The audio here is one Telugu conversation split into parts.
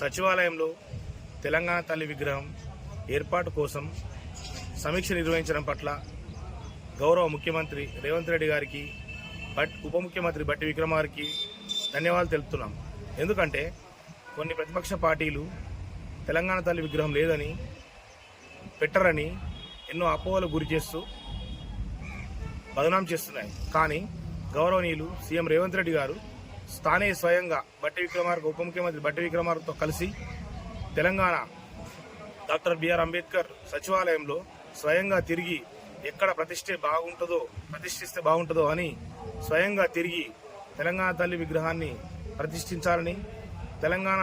సచివాలయంలో తెలంగాణ తల్లి విగ్రహం ఏర్పాటు కోసం సమీక్ష నిర్వహించడం పట్ల గౌరవ ముఖ్యమంత్రి రేవంత్ రెడ్డి గారికి బట్ ఉప ముఖ్యమంత్రి బట్టి విక్రమార్కి ధన్యవాదాలు తెలుపుతున్నాం. ఎందుకంటే కొన్ని ప్రతిపక్ష పార్టీలు తెలంగాణ తల్లి విగ్రహం లేదని పెట్టరని ఎన్నో అపోహలు గురి చేస్తూ బదనాం చేస్తున్నాయి. కానీ గౌరవనీయులు సీఎం రేవంత్ రెడ్డి గారు స్థానే స్వయంగా బట్టి విక్రమార్క ఉప ముఖ్యమంత్రి బట్టి విక్రమార్కతో కలిసి తెలంగాణ డాక్టర్ బిఆర్ అంబేద్కర్ సచివాలయంలో స్వయంగా తిరిగి ఎక్కడ ప్రతిష్ఠే బాగుంటుందో ప్రతిష్ఠిస్తే బాగుంటుందో అని స్వయంగా తిరిగి తెలంగాణ తల్లి విగ్రహాన్ని ప్రతిష్ఠించాలని తెలంగాణ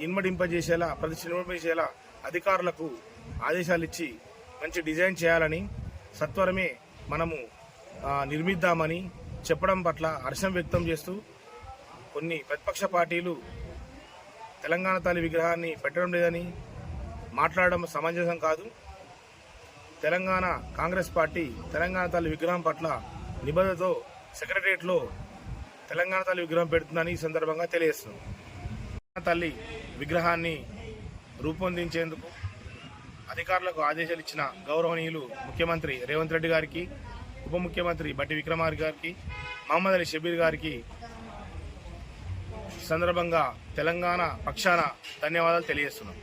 ఇన్మడింపజేసేలా ప్రతిష్ఠింపజేసేలా అధికారులకు ఆదేశాలు ఇచ్చి మంచి డిజైన్ చేయాలని సత్వరమే మనము నిర్మిద్దామని చెప్పడం పట్ల హర్షం వ్యక్తం చేస్తూ కొన్ని ప్రతిపక్ష పార్టీలు తెలంగాణ తల్లి విగ్రహాన్ని పెట్టడం లేదని మాట్లాడడం సమంజసం కాదు. తెలంగాణ కాంగ్రెస్ పార్టీ తెలంగాణ తల్లి విగ్రహం పట్ల నిబద్ధతతో సెక్రటరియట్లో తెలంగాణ తల్లి విగ్రహం పెడుతుందని ఈ సందర్భంగా తెలియజేస్తున్నాం. తెలంగాణ తల్లి విగ్రహాన్ని రూపొందించేందుకు అధికారులకు ఆదేశాలు ఇచ్చిన గౌరవనీయులు ముఖ్యమంత్రి రేవంత్ రెడ్డి గారికి ఉప ముఖ్యమంత్రి బట్టి విక్రమార్ గారికి మహమ్మద్ అలీ షబీర్ గారికి సందర్భంగా తెలంగాణ పక్షాన ధన్యవాదాలు తెలియజేస్తున్నాం.